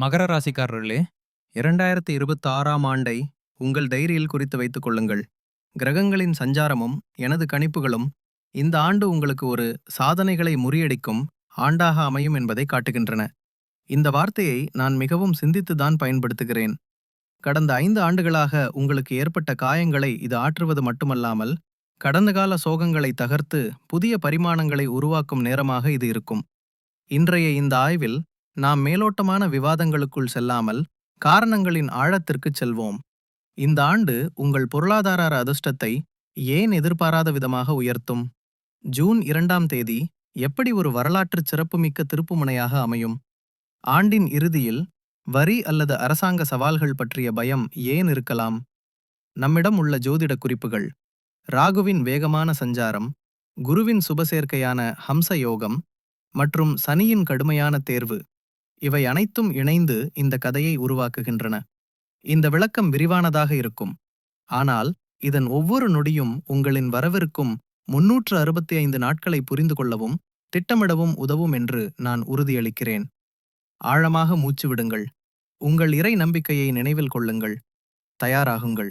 மகர ராசிக்காரர்களே இரண்டாயிரத்தி இருபத்தி ஆறாம் ஆண்டை உங்கள் டைரியில் குறித்து வைத்துக் கொள்ளுங்கள். கிரகங்களின் சஞ்சாரமும் எனது கணிப்புகளும் இந்த ஆண்டு உங்களுக்கு ஒரு சாதனைகளை முறியடிக்கும் ஆண்டாக அமையும் என்பதை காட்டுகின்றன. இந்த வார்த்தையை நான் மிகவும் சிந்தித்துதான் பயன்படுத்துகிறேன். கடந்த ஐந்து ஆண்டுகளாக உங்களுக்கு ஏற்பட்ட காயங்களை இது ஆற்றுவது மட்டுமல்லாமல் கடந்த கால சோகங்களை தகர்த்து புதிய பரிமாணங்களை உருவாக்கும் நேரமாக இது இருக்கும். இன்றைய இந்த ஆய்வில் நாம் மேலோட்டமான விவாதங்களுக்குள் செல்லாமல் காரணங்களின் ஆழத்திற்குச் செல்வோம். இந்த ஆண்டு உங்கள் பொருளாதார அதிர்ஷ்டத்தை ஏன் எதிர்பாராத விதமாக உயர்த்தும்? ஜூன் இரண்டாம் தேதி எப்படி ஒரு வரலாற்று சிறப்புமிக்க திருப்புமுனையாக அமையும்? ஆண்டின் இறுதியில் வரி அல்லது அரசாங்க சவால்கள் பற்றிய பயம் ஏன் இருக்கலாம்? நம்மிடம் உள்ள ஜோதிட குறிப்புகள். ராகுவின் வேகமான சஞ்சாரம் குருவின் சுபசேர்க்கையான ஹம்ச யோகம் மற்றும் சனியின் கடுமையான தேர்வு. இவை அனைத்தும் இணைந்து இந்த கதையை உருவாக்குகின்றன. இந்த விளக்கம் விரிவானதாக இருக்கும். ஆனால் இதன் ஒவ்வொரு நொடியும் உங்களின் வரவிருக்கும் முன்னூற்று அறுபத்தி ஐந்து நாட்களை புரிந்து கொள்ளவும் திட்டமிடவும் உதவும் என்று நான் உறுதியளிக்கிறேன். ஆழமாக மூச்சு விடுங்கள். உங்கள் இறை நம்பிக்கையை நினைவில் கொள்ளுங்கள். தயாராகுங்கள்.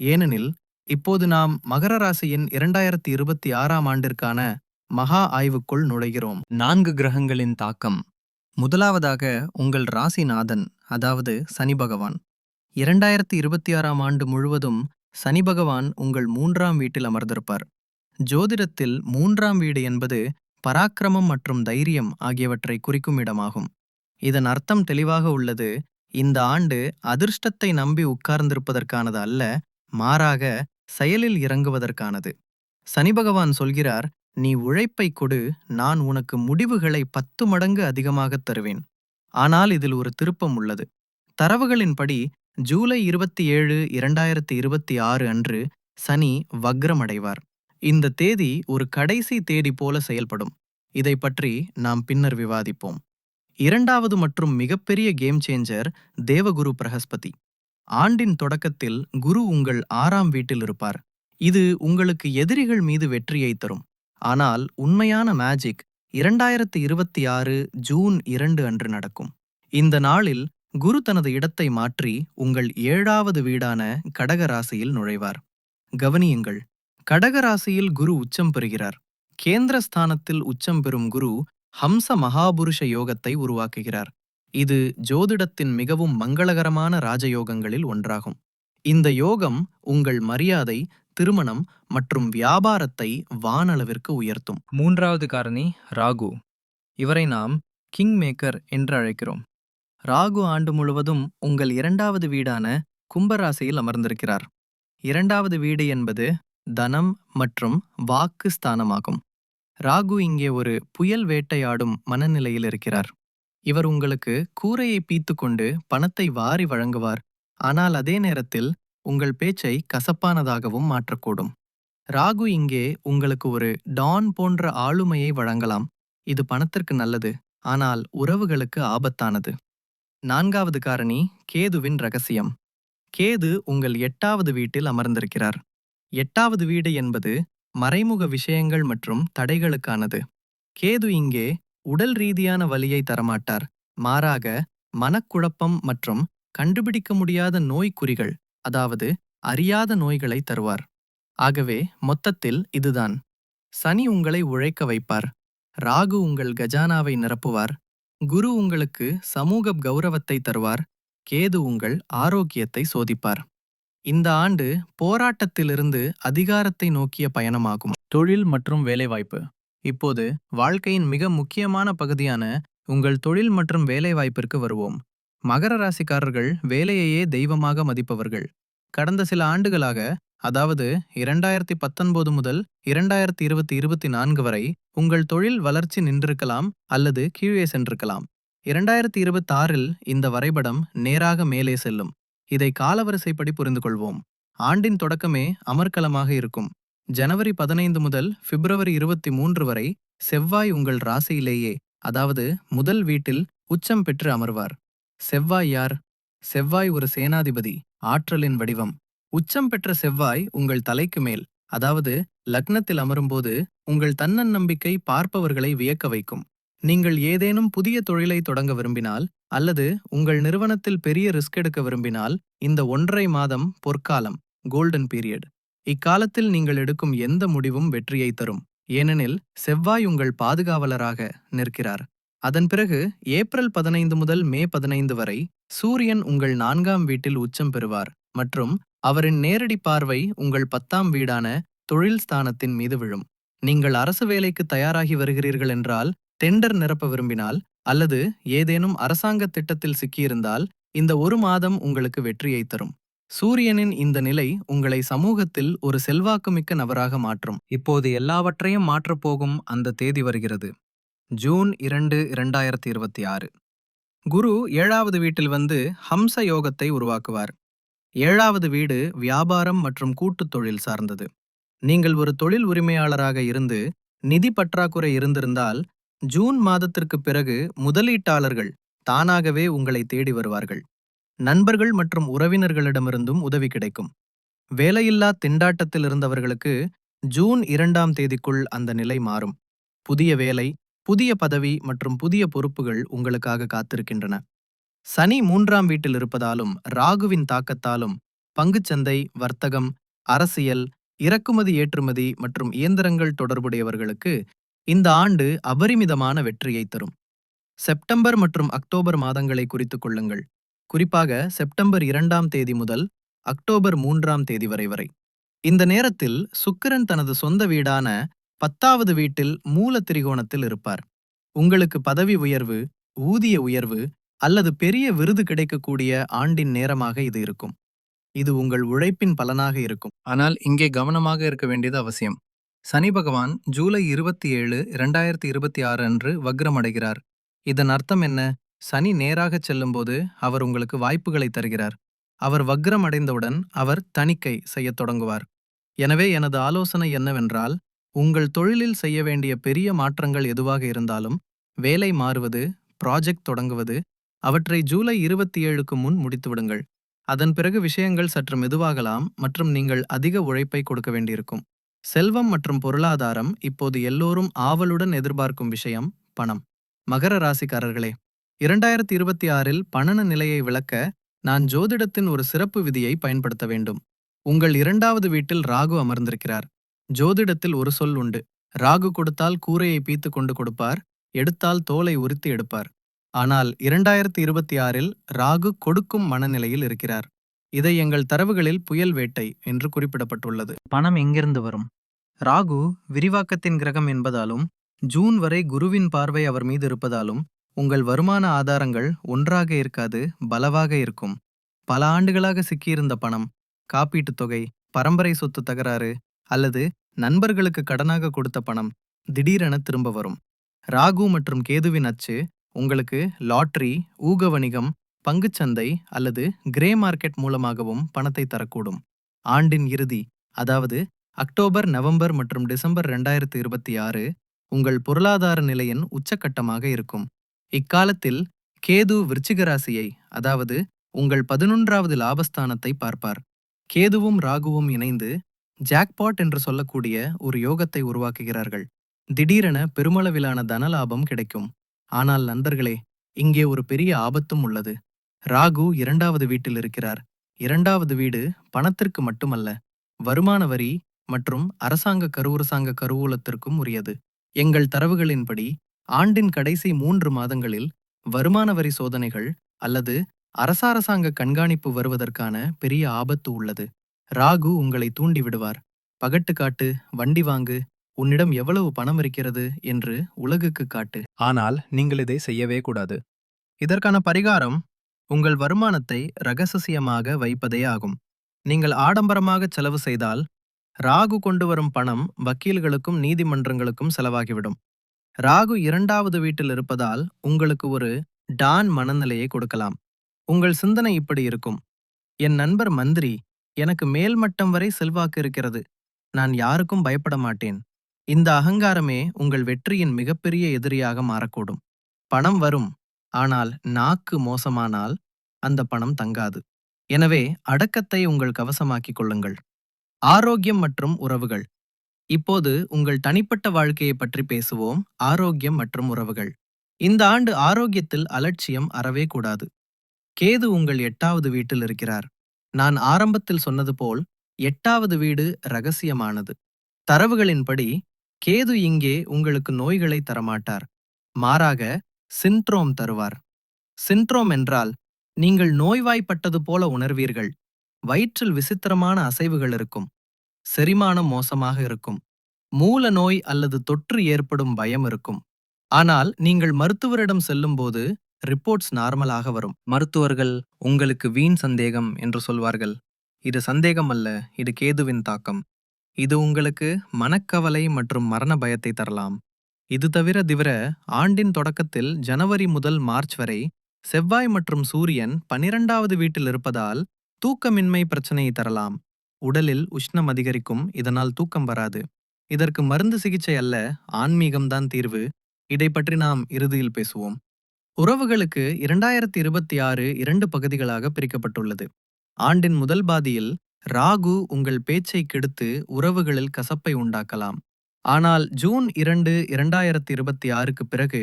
ஏனெனில் இப்போது நாம் மகர ராசியின் இரண்டாயிரத்தி இருபத்தி ஆறாம் ஆண்டிற்கான மகா ஆய்வுக்குள் நுழைகிறோம். நான்கு கிரகங்களின் தாக்கம். முதலாவதாக உங்கள் ராசிநாதன் அதாவது சனி பகவான். இரண்டாயிரத்தி இருபத்தி ஆறாம் ஆண்டு முழுவதும் சனி பகவான் உங்கள் மூன்றாம் வீட்டில் அமர்ந்திருப்பார். ஜோதிடத்தில் மூன்றாம் வீடு என்பது பராக்கிரமம் மற்றும் தைரியம் ஆகியவற்றை குறிக்கும் இடமாகும். இதன் அர்த்தம் தெளிவாக உள்ளது இந்த ஆண்டு அதிர்ஷ்டத்தை நம்பி உட்கார்ந்திருப்பதற்கானது அல்ல மாறாக செயலில் இறங்குவதற்கானது. சனி பகவான் சொல்கிறார் நீ உழைப்பை கொடு நான் உனக்கு முடிவுகளை பத்து மடங்கு அதிகமாகத் தருவேன். ஆனால் இதில் ஒரு திருப்பம் உள்ளது. தரவுகளின்படி ஜூலை இருபத்தி ஏழு இரண்டாயிரத்தி இருபத்தி ஆறு அன்று சனி வக்ரமடைவார். இந்த தேதி ஒரு கடைசி தேதி போல செயல்படும். இதை பற்றி நாம் பின்னர் விவாதிப்போம். இரண்டாவது மற்றும் மிகப்பெரிய கேம் சேஞ்சர் தேவகுரு பிரகஸ்பதி. ஆண்டின் தொடக்கத்தில் குரு உங்கள் ஆறாம் வீட்டில் இருப்பார். இது உங்களுக்கு எதிரிகள் மீது வெற்றியை தரும். ஆனால் உண்மையான மேஜிக் இரண்டாயிரத்தி இருபத்தி ஆறு ஜூன் இரண்டு அன்று நடக்கும். இந்த நாளில் குரு தனது இடத்தை மாற்றி உங்கள் ஏழாவது வீடான கடக ராசியில் நுழைவார். கவனியுங்கள் கடக ராசியில் குரு உச்சம் பெறுகிறார். கேந்திரஸ்தானத்தில் உச்சம் பெறும் குரு ஹம்ச மகாபுருஷ யோகத்தை உருவாக்குகிறார். இது ஜோதிடத்தின் மிகவும் மங்களகரமான ராஜயோகங்களில் ஒன்றாகும். இந்த யோகம் உங்கள் மரியாதை திருமணம் மற்றும் வியாபாரத்தை வானளவிற்கு உயர்த்தும். மூன்றாவது காரணி ராகு. இவரை நாம் கிங் மேக்கர் என்று அழைக்கிறோம். ராகு ஆண்டு முழுவதும் உங்கள் இரண்டாவது வீடான கும்பராசியில் அமர்ந்திருக்கிறார். இரண்டாவது வீடு என்பது தனம் மற்றும் வாக்கு ஸ்தானமாகும். ராகு இங்கே ஒரு புயல் வேட்டையாடும் மனநிலையில் இருக்கிறார். இவர் உங்களுக்கு கூரையை பீத்துக்கொண்டு பணத்தை வாரி வழங்குவார். ஆனால் அதே நேரத்தில் உங்கள் பேச்சை கசப்பானதாகவும் மாற்றக்கூடும். ராகு இங்கே உங்களுக்கு ஒரு டான் போன்ற ஆளுமையை வழங்கலாம். இது பணத்திற்கு நல்லது. ஆனால் உறவுகளுக்கு ஆபத்தானது. நான்காவது காரணி கேதுவின் ரகசியம். கேது உங்கள் எட்டாவது வீட்டில் அமர்ந்திருக்கிறார். எட்டாவது வீடு என்பது மறைமுக விஷயங்கள் மற்றும் தடைகளுக்கானது. கேது இங்கே உடல் ரீதியான வலியை தரமாட்டார். மாறாக மனக்குழப்பம் மற்றும் கண்டுபிடிக்க முடியாத நோய்க்குறிகள் அதாவது அறியாத நோய்களை தருவார். ஆகவே மொத்தத்தில் இதுதான். சனி உங்களை உழைக்க வைப்பார். ராகு உங்கள் கஜானாவை நிரப்புவார். குரு உங்களுக்கு சமூக கௌரவத்தை தருவார். கேது உங்கள் ஆரோக்கியத்தை சோதிப்பார். இந்த ஆண்டு போராட்டத்திலிருந்து அதிகாரத்தை நோக்கிய பயணமாகும். தொழில் மற்றும் வேலைவாய்ப்பு. இப்போது வாழ்க்கையின் மிக முக்கியமான பகுதியான உங்கள் தொழில் மற்றும் வேலைவாய்ப்பிற்கு வருவோம். மகர ராசிக்காரர்கள் வேலையையே தெய்வமாக மதிப்பவர்கள். கடந்த சில ஆண்டுகளாக அதாவது இரண்டாயிரத்தி பத்தொன்பது முதல் இரண்டாயிரத்தி இருபத்தி இருபத்தி நான்கு வரை உங்கள் தொழில் வளர்ச்சி நின்றிருக்கலாம் அல்லது கீழே சென்றிருக்கலாம். இரண்டாயிரத்தி இருபத்தி ஆறில் இந்த வரைபடம் நேராக மேலே செல்லும். இதை காலவரிசைப்படி புரிந்து கொள்வோம் ஆண்டின் தொடக்கமே அமர்க்கலமாக இருக்கும். ஜனவரி பதினைந்து முதல் பிப்ரவரி இருபத்தி மூன்று வரை செவ்வாய் உங்கள் ராசியிலேயே அதாவது முதல் வீட்டில் உச்சம் பெற்று அமர்வார். செவ்வாய் யார்? செவ்வாய் ஒரு சேனாதிபதி. ஆற்றலின் வடிவம். உச்சம் பெற்ற செவ்வாய் உங்கள் தலைக்கு மேல் அதாவது லக்னத்தில் அமரும்போது உங்கள் தன்னநம்பிக்கை பார்ப்பவர்களை வியக்க வைக்கும். நீங்கள் ஏதேனும் புதிய தொழிலை தொடங்க விரும்பினால் அல்லது உங்கள் நிறுவனத்தில் பெரிய ரிஸ்க் எடுக்க விரும்பினால் இந்த ஒன்றரை மாதம் பொற்காலம் கோல்டன் பீரியட் இக்காலத்தில் நீங்கள் எடுக்கும் எந்த முடிவும் வெற்றியை தரும். ஏனெனில் செவ்வாய் உங்கள் பாதுகாவலராக நிற்கிறார். அதன் பிறகு ஏப்ரல் பதினைந்து முதல் மே பதினைந்து வரை சூரியன் உங்கள் நான்காம் வீட்டில் உச்சம் பெறுவார் மற்றும் அவரின் நேரடி பார்வை உங்கள் பத்தாம் வீடான தொழில் ஸ்தானத்தின் மீது விழும். நீங்கள் அரசு வேலைக்கு தயாராகி வருகிறீர்கள் என்றால் டெண்டர் நிரப்ப விரும்பினால் அல்லது ஏதேனும் அரசாங்க திட்டத்தில் சிக்கியிருந்தால் இந்த ஒரு மாதம் உங்களுக்கு வெற்றியை தரும். சூரியனின் இந்த நிலை உங்களை சமூகத்தில் ஒரு செல்வாக்குமிக்க நபராக மாற்றும். இப்போது எல்லாவற்றையும் மாற்றப் போகும் அந்த தேதி வருகிறது. ஜூன் இரண்டு இரண்டாயிரத்தி இருபத்தி ஆறு. குரு ஏழாவது வீட்டில் வந்து ஹம்ச யோகத்தை உருவாக்குவார். ஏழாவது வீடு வியாபாரம் மற்றும் கூட்டுத் தொழில் சார்ந்தது. நீங்கள் ஒரு தொழில் உரிமையாளராக இருந்து நிதி பற்றாக்குறை இருந்திருந்தால் ஜூன் மாதத்திற்கு பிறகு முதலீட்டாளர்கள் தானாகவே உங்களை தேடி வருவார்கள். நண்பர்கள் மற்றும் உறவினர்களிடமிருந்தும் உதவி கிடைக்கும். வேலையில்லா திண்டாட்டத்தில் இருந்தவர்களுக்கு ஜூன் இரண்டாம் தேதிக்குள் அந்த நிலை மாறும். புதிய வேலை புதிய பதவி மற்றும் புதிய பொறுப்புகள் உங்களுக்காக காத்திருக்கின்றன. சனி மூன்றாம் வீட்டில் இருப்பதாலும் ராகுவின் தாக்கத்தாலும் பங்குச்சந்தை வர்த்தகம் அரசியல் இறக்குமதி ஏற்றுமதி மற்றும் இயந்திரங்கள் தொடர்புடையவர்களுக்கு இந்த ஆண்டு அபரிமிதமான வெற்றியை தரும். செப்டம்பர் மற்றும் அக்டோபர் மாதங்களை குறித்துக் கொள்ளுங்கள். குறிப்பாக செப்டம்பர் இரண்டாம் தேதி முதல் அக்டோபர் மூன்றாம் தேதி வரை வரை. இந்த நேரத்தில் சுக்கிரன் தனது சொந்த வீடான பத்தாவது வீட்டில் மூல திரிகோணத்தில் இருப்பார். உங்களுக்கு பதவி உயர்வு ஊதிய உயர்வு அல்லது பெரிய விருது கிடைக்கக்கூடிய ஆண்டின் நேரமாக இது இருக்கும். இது உங்கள் உழைப்பின் பலனாக இருக்கும். ஆனால் இங்கே கவனமாக இருக்க வேண்டியது அவசியம். சனி பகவான் ஜூலை இருபத்தி ஏழு இரண்டாயிரத்தி இருபத்தி ஆறு அன்று வக்ரமடைகிறார். இதன் அர்த்தம் என்ன? சனி நேராகச் செல்லும்போது அவர் உங்களுக்கு வாய்ப்புகளை தருகிறார். அவர் வக்ரம் அடைந்தவுடன் அவர் தணிக்கை செய்யத் தொடங்குவார். எனவே எனது ஆலோசனை என்னவென்றால் உங்கள் தொழிலில் செய்ய வேண்டிய பெரிய மாற்றங்கள் எதுவாக இருந்தாலும் வேலை மாறுவது ப்ராஜெக்ட் தொடங்குவது அவற்றை ஜூலை இருபத்தி ஏழுக்கு முன் முடித்துவிடுங்கள். அதன் பிறகு விஷயங்கள் சற்று மெதுவாகலாம் மற்றும் நீங்கள் அதிக உழைப்பை கொடுக்க வேண்டியிருக்கும். செல்வம் மற்றும் பொருளாதாரம் இப்போது எல்லோரும் ஆவலுடன் எதிர்பார்க்கும் விஷயம் பணம். மகர ராசிக்காரர்களே இரண்டாயிரத்தி இருபத்தி ஆறில் பணன நிலையை விளக்க நான் ஜோதிடத்தின் ஒரு சிறப்பு விதியை பயன்படுத்த வேண்டும். உங்கள் இரண்டாவது வீட்டில் ராகு அமர்ந்திருக்கிறார். ஜோதிடத்தில் ஒரு சொல் உண்டு. ராகு கொடுத்தால் கூரையை பீத்து கொண்டு கொடுப்பார் எடுத்தால் தோலை உரித்து எடுப்பார். ஆனால் இரண்டாயிரத்தி இருபத்தி ஆறில் ராகு கொடுக்கும் மனநிலையில் இருக்கிறார். இதை எங்கள் தரவுகளில் புயல் வேட்டை என்று குறிப்பிடப்பட்டுள்ளது. பணம் எங்கிருந்து வரும்? ராகு விரிவாக்கத்தின் கிரகம் என்பதாலும் ஜூன் வரை குருவின் பார்வை அவர் மீது இருப்பதாலும் உங்கள் வருமான ஆதாரங்கள் ஒன்றாக இருக்காது பலவாக இருக்கும். பல ஆண்டுகளாக சிக்கியிருந்த பணம் காப்பீட்டுத் தொகை பரம்பரை சொத்து தகராறு அல்லது நண்பர்களுக்கு கடனாக கொடுத்த பணம் திடீரென திரும்ப வரும். ராகு மற்றும் கேதுவின் அச்சு உங்களுக்கு லாட்ரி ஊக வணிகம் பங்குச்சந்தை அல்லது கிரே மார்க்கெட் மூலமாகவும் பணத்தை தரக்கூடும். ஆண்டின் இறுதி அதாவது அக்டோபர் நவம்பர் மற்றும் டிசம்பர் ரெண்டாயிரத்து இருபத்தி ஆறு உங்கள் பொருளாதார நிலையின் உச்சக்கட்டமாக இருக்கும். இக்காலத்தில் கேது விருச்சிகராசியை அதாவது உங்கள் பதினொன்றாவது லாபஸ்தானத்தை பார்ப்பார். கேதுவும் ராகுவும் இணைந்து ஜாக்பாட் என்று சொல்லக்கூடிய ஒரு யோகத்தை உருவாக்குகிறார்கள். திடீரென பெருமளவிலான தனலாபம் கிடைக்கும். ஆனால் நண்பர்களே இங்கே ஒரு பெரிய ஆபத்தும் உள்ளது. ராகு இரண்டாவது வீட்டில் இருக்கிறார். இரண்டாவது வீடு பணத்திற்கு மட்டுமல்ல வருமான வரி மற்றும் அரசாங்க கருவரசாங்க கருவூலத்திற்கும் உரியது. எங்கள் தரவுகளின்படி ஆண்டின் கடைசி மூன்று மாதங்களில் வருமான வரி சோதனைகள் அல்லது அரசாரசாங்க கண்காணிப்பு வருவதற்கான பெரிய ஆபத்து உள்ளது. ராகு உங்களை தூண்டி விடுவார். பகட்டு காட்டு வண்டி வாங்கு உன்னிடம் எவ்வளவு பணம் இருக்கிறது என்று உலகுக்கு காட்டு. ஆனால் நீங்கள் இதை செய்யவே கூடாது. இதற்கான பரிகாரம் உங்கள் வருமானத்தை ரகசியமாக வைப்பதே ஆகும். நீங்கள் ஆடம்பரமாக செலவு செய்தால் ராகு கொண்டு வரும் பணம் வக்கீல்களுக்கும் நீதிமன்றங்களுக்கும் செலவாகிவிடும். ராகு இரண்டாவது வீட்டில் இருப்பதால் உங்களுக்கு ஒரு டான் மனநிலையை கொடுக்கலாம். உங்கள் சிந்தனை இப்படி இருக்கும். என் நண்பர் மந்திரி எனக்கு மேல்மட்டம் வரை செல்வாக்கு இருக்கிறது. நான் யாருக்கும் பயப்பட மாட்டேன். இந்த அகங்காரமே உங்கள் வெற்றியின் மிகப்பெரிய எதிரியாக மாறக்கூடும். பணம் வரும். ஆனால் நாக்கு மோசமானால் அந்த பணம் தங்காது. எனவே அடக்கத்தை உங்கள் கவசமாக்கிக் கொள்ளுங்கள். ஆரோக்கியம் மற்றும் உறவுகள். இப்போது உங்கள் தனிப்பட்ட வாழ்க்கையை பற்றி பேசுவோம். ஆரோக்கியம் மற்றும் உறவுகள். இந்த ஆண்டு ஆரோக்கியத்தில் அலட்சியம் அறவே கூடாது. கேது உங்கள் எட்டாவது வீட்டில் இருக்கிறார். நான் ஆரம்பத்தில் சொன்னது போல் எட்டாவது வீடு ரகசியமானது தரவுகளின்படி கேது இங்கே உங்களுக்கு நோய்களை தரமாட்டார். மாறாக சின்ட்ரோம் தருவார். சின்ட்ரோம் என்றால் நீங்கள் நோய்வாய்ப்பட்டது போல உணர்வீர்கள். வயிற்றில் விசித்திரமான அசைவுகள் இருக்கும். செரிமானம் மோசமாக இருக்கும். மூல நோய் அல்லது தொற்று ஏற்படும் பயம் இருக்கும். ஆனால் நீங்கள் மருத்துவரிடம் செல்லும்போது ரிப்போர்ட்ஸ் நார்மலாக வரும். மருத்துவர்கள் உங்களுக்கு வீண் சந்தேகம் என்று சொல்வார்கள். இது சந்தேகம் அல்ல இது கேதுவின் தாக்கம். இது உங்களுக்கு மனக்கவலை மற்றும் மரண பயத்தை தரலாம். இது தவிர திவிர ஆண்டின் தொடக்கத்தில் ஜனவரி முதல் மார்ச் வரை செவ்வாய் மற்றும் சூரியன் பனிரெண்டாவது வீட்டில் இருப்பதால் தூக்கமின்மை பிரச்சனையை தரலாம். உடலில் உஷ்ணம் அதிகரிக்கும் இதனால் தூக்கம் வராது. இதற்கு மருந்து சிகிச்சை அல்ல ஆன்மீகம்தான் தீர்வு. இதை பற்றி நாம் இறுதியில் பேசுவோம். உறவுகளுக்கு இரண்டாயிரத்தி இருபத்தி ஆறு இரண்டு பகுதிகளாக பிரிக்கப்பட்டுள்ளது. ஆண்டின் முதல் பாதியில் ராகு உங்கள் பேச்சை கெடுத்து உறவுகளில் கசப்பை உண்டாக்கலாம். ஆனால் ஜூன் இரண்டு இரண்டாயிரத்தி இருபத்தி ஆறுக்கு பிறகு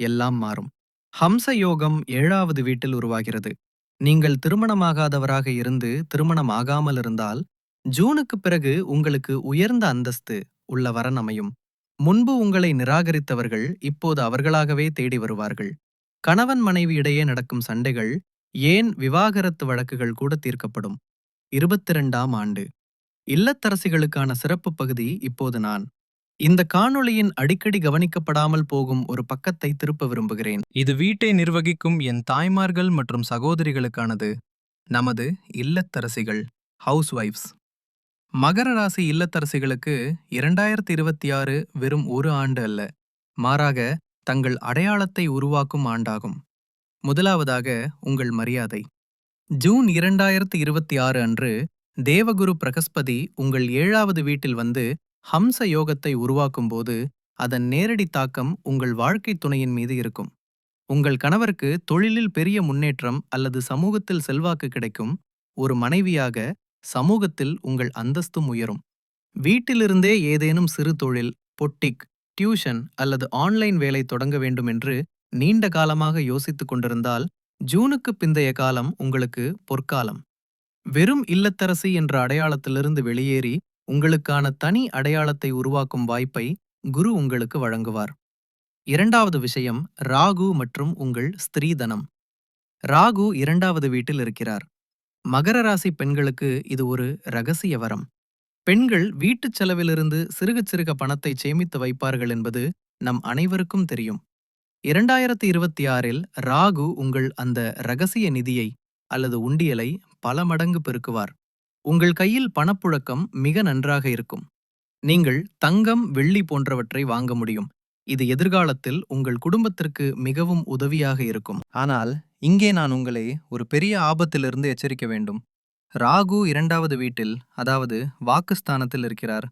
எல்லாம் மாறும். ஹம்ச யோகம் ஏழாவது வீட்டில் உருவாகிறது. நீங்கள் திருமணமாகாதவராக இருந்து திருமணம் ஆகாமல் இருந்தால் ஜூனுக்கு பிறகு உங்களுக்கு உயர்ந்த அந்தஸ்து உள்ள வரன் அமையும். முன்பு உங்களை நிராகரித்தவர்கள் இப்போது அவர்களாகவே தேடி வருவார்கள். கணவன் மனைவி இடையே நடக்கும் சண்டைகள் ஏன் விவாகரத்து வழக்குகள் கூட தீர்க்கப்படும். இருபத்திரண்டாம் ஆண்டு. இல்லத்தரசிகளுக்கான சிறப்பு பகுதி இப்போது நான். இந்த காணொளியின் அடிக்கடி கவனிக்கப்படாமல் போகும் ஒரு பக்கத்தை திருப்ப விரும்புகிறேன். இது வீட்டை நிர்வகிக்கும் என் தாய்மார்கள் மற்றும் சகோதரிகளுக்கானது. நமது இல்லத்தரசிகள் ஹவுஸ் ஒய்ஃப்ஸ் மகர ராசி இல்லத்தரசிகளுக்கு இரண்டாயிரத்தி இருபத்தி ஆறு வெறும் ஒரு ஆண்டு அல்ல. மாறாக தங்கள் அடையாளத்தை உருவாக்கும் ஆண்டாகும். முதலாவதாக உங்கள் மரியாதை. ஜூன் இரண்டாயிரத்து இருபத்தி ஆறு அன்று தேவகுரு பிரகஸ்பதி உங்கள் ஏழாவது வீட்டில் வந்து ஹம்ச யோகத்தை உருவாக்கும்போது அதன் நேரடி தாக்கம் உங்கள் வாழ்க்கை துணையின் மீது இருக்கும். உங்கள் கணவருக்கு தொழிலில் பெரிய முன்னேற்றம் அல்லது சமூகத்தில் செல்வாக்கு கிடைக்கும். ஒரு மனைவியாக சமூகத்தில் உங்கள் அந்தஸ்தும் உயரும். வீட்டிலிருந்தே ஏதேனும் சிறு தொழில் பொட்டிக் டியூஷன் அல்லது ஆன்லைன் வேலை தொடங்க வேண்டும் என்று நீண்ட காலமாக யோசித்துக் கொண்டிருந்தால் ஜூனுக்கு பிந்தைய காலம் உங்களுக்கு பொற்காலம். வெறும் இல்லத்தரசி என்ற அடையாளத்திலிருந்து வெளியேறி உங்களுக்கான தனி அடையாளத்தை உருவாக்கும் வாய்ப்பை குரு உங்களுக்கு வழங்குவார். இரண்டாவது விஷயம் ராகு மற்றும் உங்கள் ஸ்திரீதனம். ராகு இரண்டாவது வீட்டில் இருக்கிறார். மகர ராசி பெண்களுக்கு இது ஒரு ரகசிய வரம். பெண்கள் வீட்டுச் செலவிலிருந்து சிறுக சிறுக பணத்தை சேமித்து வைப்பார்கள் என்பது நம் அனைவருக்கும் தெரியும். இரண்டாயிரத்தி இருபத்தி ஆறில் ராகு உங்கள் அந்த ரகசிய நிதியை அல்லது உண்டியலை பல மடங்கு பெருக்குவார். உங்கள் கையில் பணப்புழக்கம் மிக நன்றாக இருக்கும். நீங்கள் தங்கம் வெள்ளி போன்றவற்றை வாங்க முடியும். இது எதிர்காலத்தில் உங்கள் குடும்பத்திற்கு மிகவும் உதவியாக இருக்கும். ஆனால் இங்கே நான் உங்களை ஒரு பெரிய ஆபத்திலிருந்து எச்சரிக்க வேண்டும். ராகு இரண்டாவது வீட்டில் அதாவது வாக்குஸ்தானத்தில் இருக்கிறார்.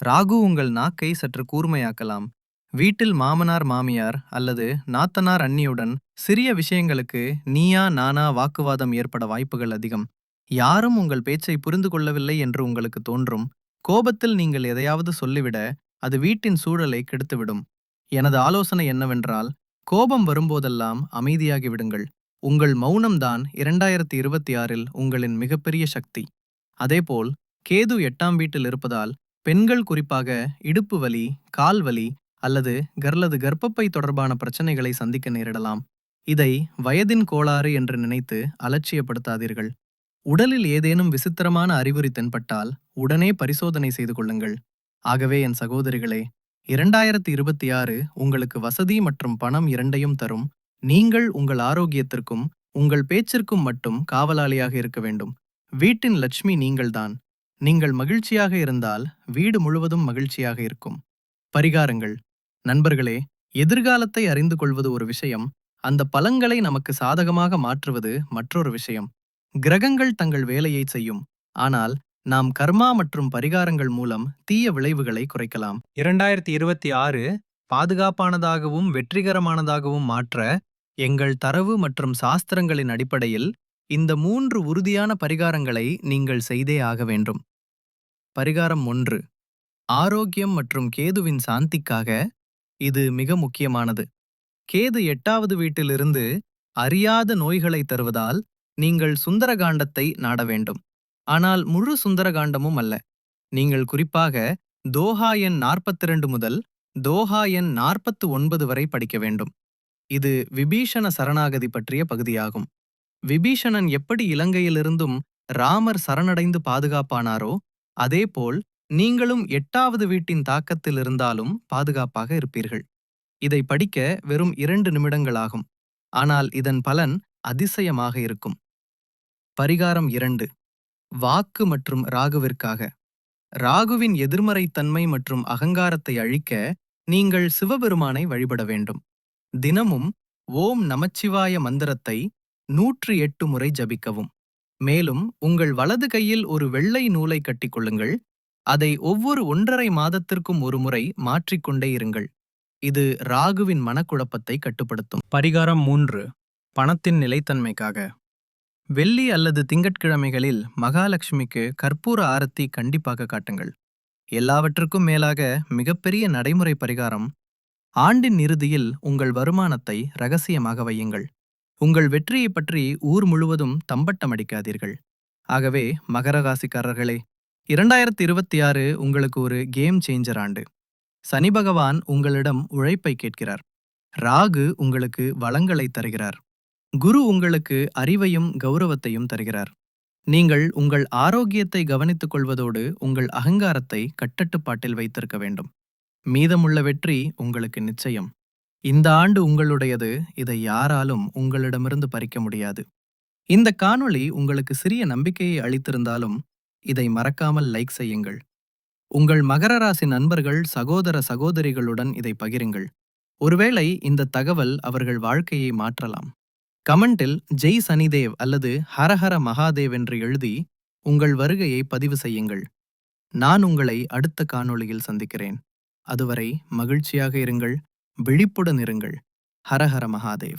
ராகு உங்கள் நாக்கை சற்று கூர்மையாக்கலாம். வீட்டில் மாமனார் மாமியார் அல்லது நாத்தனார் அண்ணியுடன் சிறிய விஷயங்களுக்கு நீயா நானா வாக்குவாதம் ஏற்பட வாய்ப்புகள் அதிகம். யாரும் உங்கள் பேச்சை புரிந்து கொள்ளவில்லை என்று உங்களுக்கு தோன்றும். கோபத்தில் நீங்கள் எதையாவது சொல்லிவிட அது வீட்டின் சூழலை கெடுத்துவிடும். எனது ஆலோசனை என்னவென்றால் கோபம் வரும்போதெல்லாம் அமைதியாகி விடுங்கள். உங்கள் மௌனம்தான் இரண்டாயிரத்தி இருபத்தி ஆறில் உங்களின் மிகப்பெரிய சக்தி. அதேபோல் கேது எட்டாம் வீட்டில் இருப்பதால் பெண்கள் குறிப்பாக இடுப்பு வலி கால் வலி அல்லது கர்லது கர்ப்பப்பை தொடர்பான பிரச்சனைகளை சந்திக்க நேரிடலாம். இதை வயதின் கோளாறு என்று நினைத்து அலட்சியப்படுத்தாதீர்கள். உடலில் ஏதேனும் விசித்திரமான அறிகுறி தென்பட்டால் உடனே பரிசோதனை செய்து கொள்ளுங்கள். ஆகவே என் சகோதரிகளே இரண்டாயிரத்தி இருபத்தி ஆறு உங்களுக்கு வசதி மற்றும் பணம் இரண்டையும் தரும். நீங்கள் உங்கள் ஆரோக்கியத்திற்கும் உங்கள் பேச்சிற்கும் மட்டும் காவலாளியாக இருக்க வேண்டும். வீட்டின் லட்சுமி நீங்கள்தான். நீங்கள் மகிழ்ச்சியாக இருந்தால் வீடு முழுவதும் மகிழ்ச்சியாக இருக்கும். பரிகாரங்கள். நண்பர்களே எதிர்காலத்தை அறிந்து கொள்வது ஒரு விஷயம். அந்த பலங்களை நமக்கு சாதகமாக மாற்றுவது மற்றொரு விஷயம். கிரகங்கள் தங்கள் வேலையை செய்யும். ஆனால் நாம் கர்மா மற்றும் பரிகாரங்கள் மூலம் தீய விளைவுகளை குறைக்கலாம். இரண்டாயிரத்தி இருபத்தி ஆறு பாதுகாப்பானதாகவும் வெற்றிகரமானதாகவும் மாற்ற எங்கள் தரவு மற்றும் சாஸ்திரங்களின் அடிப்படையில் இந்த மூன்று உறுதியான பரிகாரங்களை நீங்கள் செய்தே ஆக வேண்டும். பரிகாரம் ஒன்று. ஆரோக்கியம் மற்றும் கேதுவின் சாந்திக்காக இது மிக முக்கியமானது. கேது எட்டாவது வீட்டிலிருந்து அறியாத நோய்களை தருவதால் நீங்கள் சுந்தரகாண்டத்தை நாட வேண்டும். ஆனால் முழு சுந்தரகாண்டமும் அல்ல. நீங்கள் குறிப்பாக தோஹா எண் 42 முதல் தோஹா எண் 49 ஒன்பது வரை படிக்க வேண்டும். இது விபீஷண சரணாகதி பற்றிய பகுதியாகும். விபீஷணன் எப்படி இலங்கையிலிருந்தும் ராமர் சரணடைந்து பாதுகாப்பானாரோ அதேபோல் நீங்களும் எட்டாவது வீட்டின் தாக்கத்தில் இருந்தாலும் பாதுகாப்பாக இருப்பீர்கள். இதை படிக்க வெறும் இரண்டு நிமிடங்களாகும். ஆனால் இதன் பலன் அதிசயமாக இருக்கும். பரிகாரம் இரண்டு. வாக்கு மற்றும் ராகுவிற்காக. ராகுவின் எதிர்மறைத்தன்மை மற்றும் அகங்காரத்தை அழிக்க நீங்கள் சிவபெருமானை வழிபட வேண்டும். தினமும் ஓம் நமச்சிவாய மந்திரத்தை நூற்று எட்டு முறை ஜபிக்கவும். மேலும் உங்கள் வலது கையில் ஒரு வெள்ளை நூலை கட்டிக்கொள்ளுங்கள் அதை ஒவ்வொரு ஒன்றரை மாதத்திற்கும் ஒரு முறை மாற்றிக்கொண்டே இருங்கள். இது ராகுவின் மனக்குழப்பத்தை கட்டுப்படுத்தும். பரிகாரம் மூன்று. பணத்தின் நிலைத்தன்மைக்காக. வெள்ளி அல்லது திங்கட்கிழமைகளில் மகாலட்சுமிக்கு கற்பூர ஆரத்தி கண்டிப்பாக காட்டுங்கள். எல்லாவற்றுக்கும் மேலாக மிகப்பெரிய நடைமுறை பரிகாரம் ஆண்டின் இறுதியில் உங்கள் வருமானத்தை ரகசியமாக வையுங்கள். உங்கள் வெற்றியைப் பற்றி ஊர் முழுவதும் தம்பட்டம் அடிக்காதீர்கள். ஆகவே மகர ராசிக்காரர்களே இரண்டாயிரத்தி இருபத்தி ஆறு உங்களுக்கு ஒரு கேம் சேஞ்சர் ஆண்டு. சனி பகவான் உங்களிடம் உழைப்பை கேட்கிறார். ராகு உங்களுக்கு வளங்களை தருகிறார். குரு உங்களுக்கு அறிவையும் கௌரவத்தையும் தருகிறார். நீங்கள் உங்கள் ஆரோக்கியத்தை கவனித்துக் கொள்வதோடு உங்கள் அகங்காரத்தை கட்டட்டுப்பாட்டில் வைத்திருக்க வேண்டும். மீதமுள்ள வெற்றி உங்களுக்கு நிச்சயம். இந்த ஆண்டு உங்களுடையது இதை யாராலும் உங்களிடமிருந்து பறிக்க முடியாது. இந்த காணொளி உங்களுக்கு சிறிய நம்பிக்கையை அளித்திருந்தாலும் இதை மறக்காமல் லைக் செய்யுங்கள். உங்கள் மகர ராசி நண்பர்கள் சகோதர சகோதரிகளுடன் இதை பகிருங்கள். ஒருவேளை இந்த தகவல் அவர்கள் வாழ்க்கையை மாற்றலாம். கமெண்டில் ஜெய் சனிதேவ் அல்லது ஹரஹர மகாதேவ் என்று எழுதி உங்கள் வருகையை பதிவு செய்யுங்கள். நான் உங்களை அடுத்த காணொளியில் சந்திக்கிறேன். அதுவரை மகிழ்ச்சியாக இருங்கள் விழிப்புடன் இருங்கள். ஹரஹர மகாதேவ்.